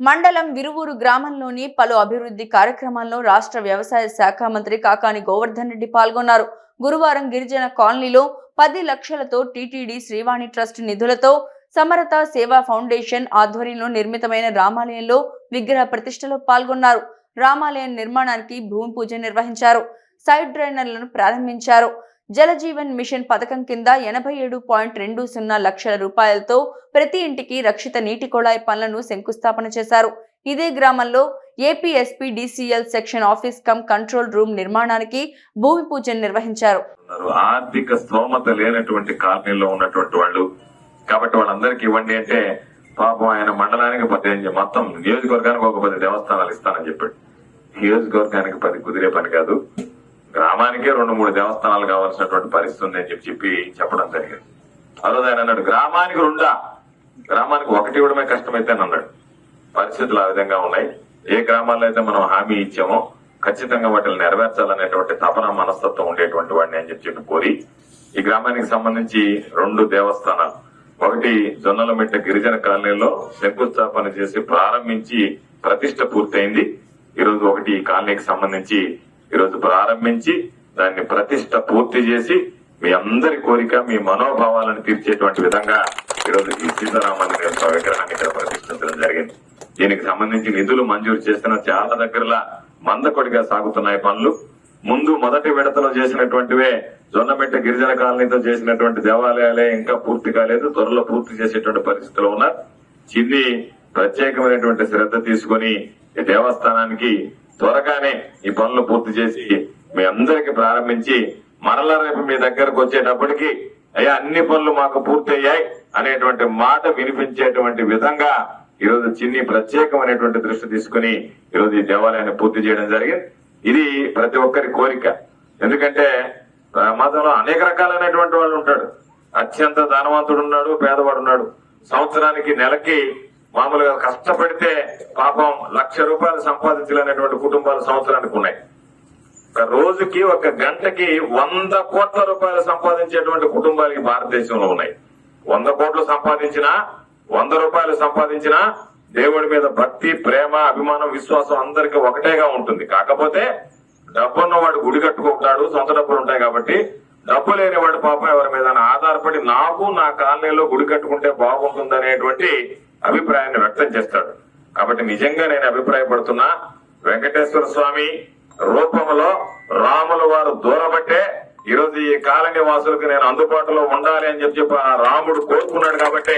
మండలం విరువూరు గ్రామంలోని పలు అభివృద్ధి కార్యక్రమాల్లో రాష్ట్ర వ్యవసాయ శాఖ మంత్రి కాకాని గోవర్ధన్ రెడ్డి పాల్గొన్నారు. గురువారం గిరిజన కాలనీలో పది లక్షలతో టీటీడీ శ్రీవాణి ట్రస్ట్ నిధులతో సమరత సేవా ఫౌండేషన్ ఆధ్వర్యంలో నిర్మితమైన రామాలయంలో విగ్రహ ప్రతిష్టలో పాల్గొన్నారు. రామాలయం నిర్మాణానికి భూమి పూజ నిర్వహించారు. సైడ్ డ్రైనర్లను ప్రారంభించారు. జలజీవన్ మిషన్ పథకం కింద ఎనభై ఏడు పాయింట్ రెండు సున్నా లక్షల రూపాయలతో ప్రతి ఇంటికి రక్షిత నీటి కుళాయి పనులను శంకుస్థాపన చేశారు. ఇదే గ్రామంలో APSP DCL section office cum control room నిర్మాణానికి భూమి పూజ నిర్వహించారు. ఆర్థిక స్తోమత లేనటువంటి కాలనీలో ఉన్నటువంటి వాళ్ళు కాబట్టి వాళ్ళందరికీ ఇవ్వండి అంటే పాపం ఆయన మండలానికి పద్దెనిమిది మొత్తం నియోజకవర్గానికి ఒక పది దేవస్థానాలు ఇస్తానని చెప్పాడు. నియోజకవర్గానికి పది కుదిరే పని కాదు. గ్రామానికే రెండు మూడు దేవస్థానాలు కావాల్సినటువంటి పరిస్థితి ఉంది అని చెప్పి చెప్పి చెప్పడం జరిగింది. ఆ రోజు ఆయన అన్నాడు గ్రామానికి రెండా? గ్రామానికి ఒకటి ఇవ్వడమే కష్టమైతే అని అన్నాడు. పరిస్థితులు ఆ విధంగా ఉన్నాయి. ఏ గ్రామాల్లో అయితే మనం హామీ ఇచ్చామో ఖచ్చితంగా వాటిని నెరవేర్చాలనేటువంటి తపన మనస్తత్వం ఉండేటువంటి వాడిని అని చెప్పి చెప్పి కోరి ఈ గ్రామానికి సంబంధించి రెండు దేవస్థానాలు. ఒకటి జొన్నలమిట్ట గిరిజన కాలనీలో శంకుస్థాపన చేసి ప్రారంభించి ప్రతిష్ట పూర్తయింది. ఈరోజు ఒకటి ఈ కాలనీకి సంబంధించి ఈరోజు ప్రారంభించి దాన్ని ప్రతిష్ట పూర్తి చేసి మీ అందరి కోరిక మీ మనోభావాలను తీర్చేటువంటి విధంగా ఈరోజు ఈ సీతారామాంజనేయ విగ్రహాన్ని ఇక్కడ ప్రతిష్ఠించడం జరిగింది. దీనికి సంబంధించి నిధులు మంజూరు చేసిన చాలా దగ్గరలా మందకొడిగా సాగుతున్నాయి పనులు. ముందు మొదటి విడతలో చేసినటువంటివే జొన్నమెట్ట గిరిజన కాలనీతో చేసినటువంటి దేవాలయాలే ఇంకా పూర్తి కాలేదు త్వరలో పూర్తి చేసేటువంటి పరిస్థితిలో ఉన్నారు. చిన్ని ప్రత్యేకమైనటువంటి శ్రద్ధ తీసుకొని ఈ దేవస్థానానికి త్వరగానే ఈ పనులు పూర్తి చేసి మీ అందరికి ప్రారంభించి మరలా రేపు మీ దగ్గరకు వచ్చేటప్పటికి అయ్యా అన్ని పనులు మాకు పూర్తి అయ్యాయి అనేటువంటి మాట వినిపించేటువంటి విధంగా ఈరోజు చిన్ని ప్రత్యేకమైనటువంటి దృష్టి తీసుకుని ఈరోజు ఈ దేవాలయాన్ని పూర్తి చేయడం జరిగింది. ఇది ప్రతి ఒక్కరి కోరిక. ఎందుకంటే ఆ, మతంలో అనేక రకాలైనటువంటి వాళ్ళు ఉంటాడు అత్యంత ధనవంతుడు ఉన్నాడు పేదవాడు ఉన్నాడు సంవత్సరానికి నెలకి మామూలుగా కష్టపడితే పాపం లక్ష రూపాయలు సంపాదించలేనటువంటి కుటుంబాలు సంవత్సరానికి ఉన్నాయి. ఒక రోజుకి ఒక గంటకి వంద కోట్ల రూపాయలు సంపాదించేటువంటి కుటుంబాలు భారతదేశంలో ఉన్నాయి. వంద కోట్లు సంపాదించినా వంద రూపాయలు సంపాదించినా దేవుడి మీద భక్తి ప్రేమ అభిమానం విశ్వాసం అందరికీ ఒకటేగా ఉంటుంది. కాకపోతే డబ్బున్నవాడు గుడి కట్టుకుంటాడు సొంత డబ్బులు ఉంటాయి కాబట్టి డబ్బు లేని వాడు పాపం ఎవరి మీద ఆధారపడి నాకు నా కాలనీలో గుడి కట్టుకుంటే బాగుంటుందనేటువంటి అభిప్రాయాన్ని వ్యక్తం చేస్తాడు. కాబట్టి నిజంగా నేను అభిప్రాయపడుతున్నా వెంకటేశ్వర స్వామి రూపంలో రాముల వారు దూరబట్టే ఈరోజు ఈ కాలనీ వాసులకు నేను అందుబాటులో ఉండాలి అని చెప్పి చెప్పి ఆ రాముడు కోరుకున్నాడు కాబట్టి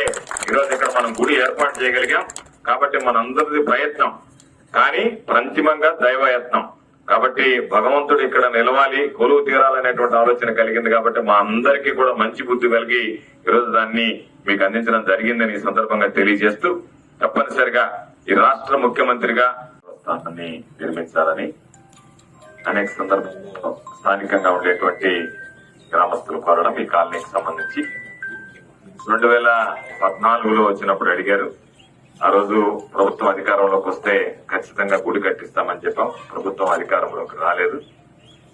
ఈరోజు ఇక్కడ మనం గుడి ఏర్పాటు చేయగలిగాం. కాబట్టి మనందరిది ప్రయత్నం. కానీ అంతిమంగా దైవయత్నం. కాబట్టి భగవంతుడు ఇక్కడ నిలవాలి కొలువు తీరాలనేటువంటి ఆలోచన కలిగింది కాబట్టి మా అందరికీ కూడా మంచి బుద్ధి కలిగి ఈరోజు దాన్ని మీకు అందించడం జరిగిందని ఈ సందర్భంగా తెలియజేస్తూ తప్పనిసరిగా ఈ రాష్ట్ర ముఖ్యమంత్రిగా స్థానాన్ని నిర్మించాలని అనేక సందర్భంలో స్థానికంగా ఉండేటువంటి గ్రామస్తులు కోరడం ఈ కాలనీకి సంబంధించి. రెండు వేల పద్నాలుగులో వచ్చినప్పుడు అడిగారు ఆ రోజు ప్రభుత్వం అధికారంలోకి వస్తే ఖచ్చితంగా గుడి కట్టిస్తామని చెప్పాం. ప్రభుత్వం అధికారంలోకి రాలేదు.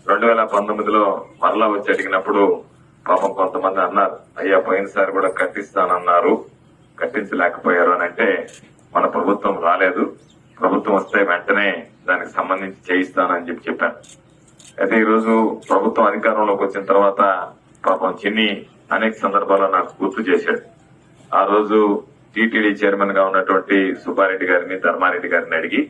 రెండు వేల పంతొమ్మిదిలో మరలా వచ్చి అడిగినప్పుడు పాపం కొంతమంది అన్నారు అయ్యా పోయినసారి కూడా కట్టిస్తానన్నారు. కట్టించలేకపోయారు అని అంటే మన ప్రభుత్వం రాలేదు. ప్రభుత్వం వస్తే వెంటనే దానికి సంబంధించి చేయిస్తానని చెప్పి చెప్పాను అయితే ఈరోజు ప్రభుత్వం అధికారంలోకి వచ్చిన తర్వాత పాపం చిన్ని అనేక సందర్భాల్లో నాకు గుర్తు చేశాడు. ఆ రోజు టీటీడీ చైర్మన్గా ఉన్నటువంటి సుబ్బారెడ్డి గారిని ధర్మారెడ్డి గారిని అడిగి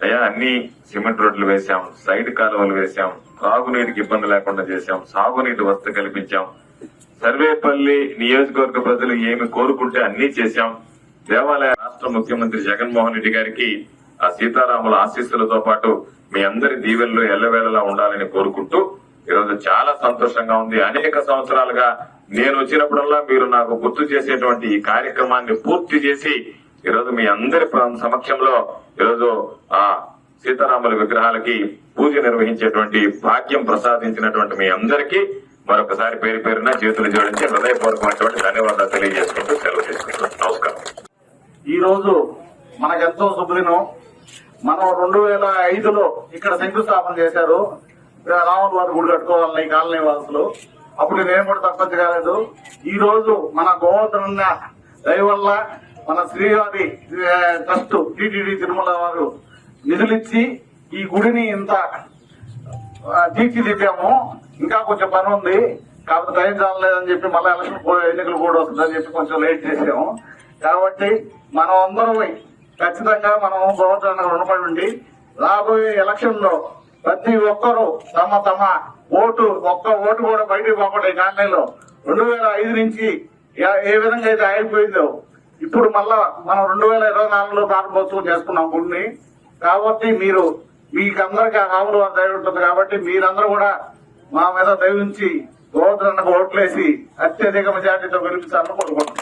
అయ్యా అన్ని సిమెంట్ రోడ్లు వేశాం సైడ్ కాలువలు వేశాం తాగునీటికి ఇబ్బంది లేకుండా చేశాం సాగునీటి వసతి కల్పించాం సర్వేపల్లి నియోజకవర్గ ప్రజలు ఏమి కోరుకుంటే అన్ని చేశాం. దేవాలయ రాష్ట్ర ముఖ్యమంత్రి జగన్మోహన్ రెడ్డి గారికి ఆ సీతారాముల ఆశీస్సులతో పాటు మీ అందరి దీవెల్లో ఎల్లవేళలా ఉండాలని కోరుకుంటూ ఈరోజు చాలా సంతోషంగా ఉంది. అనేక సంవత్సరాలుగా నేను వచ్చినప్పుడల్లా మీరు నాకు గుర్తు చేసేటువంటి ఈ కార్యక్రమాన్ని పూర్తి చేసి ఈరోజు మీ అందరి సమక్షంలో ఈరోజు ఆ సీతారాముల విగ్రహాలకి పూజ నిర్వహించేటువంటి భాగ్యం ప్రసాదించినటువంటి మీ అందరికీ మరొకసారి పేరు పేరున చేతులు జోడించి హృదయపూర్వకమైనటువంటి ధన్యవాదాలు తెలియజేసుకుంటూ సెలవు తీసుకుంటున్నాం నమస్కారం. ఈ రోజు మనకెంతో శుభదినం. మనం రెండు వేల ఐదులో ఇక్కడ శంకుస్థాపన చేశారు. రాముల వారి గుడి కట్టుకోవాలని కాలనీ వాసులు. అప్పుడు నేను కూడా తప్పచ్చు కాలేదు. ఈ రోజు మన గోవర్ధన దయ వల్ల మన శ్రీవారి ట్రస్ట్ టిటిడి తిరుమల వారు నిధులిచ్చి ఈ గుడిని ఇంత తీర్చిదిద్దాము. ఇంకా కొంచెం పని ఉంది. కాకపోతే టైం చాలలేదని చెప్పి మళ్ళీ ఎలక్షన్ ఎన్నికలు కూడా వస్తుందని చెప్పి కొంచెం లేట్ చేసాము కాబట్టి మనం అందరం ఖచ్చితంగా మనం గవర్నర్ రుణపడి ఉండి రాబోయే ఎలక్షన్లో ప్రతి ఒక్కరూ తమ తమ ఓటు ఒక్క ఓటు కూడా బయటకు పోకుండా ఈ కాలనీలో. రెండు వేల ఐదు నుంచి ఏ- విధంగా అయితే ఆగిపోయిందో ఇప్పుడు మళ్ళా మనం రెండు వేల ఇరవై నాలుగులో ప్రారంభోత్సవం చేసుకున్నాం గుడిని. కాబట్టి మీరు మీకందరికీ ఆ రాముడు దయ ఉంటుంది కాబట్టి మీరందరూ కూడా మా మీద దయవించి ఉంచి గోవర్ధనకు ఓట్లేసి అత్యధిక మెజార్టీతో గెలిపించాలని కోరుకుంటున్నాం.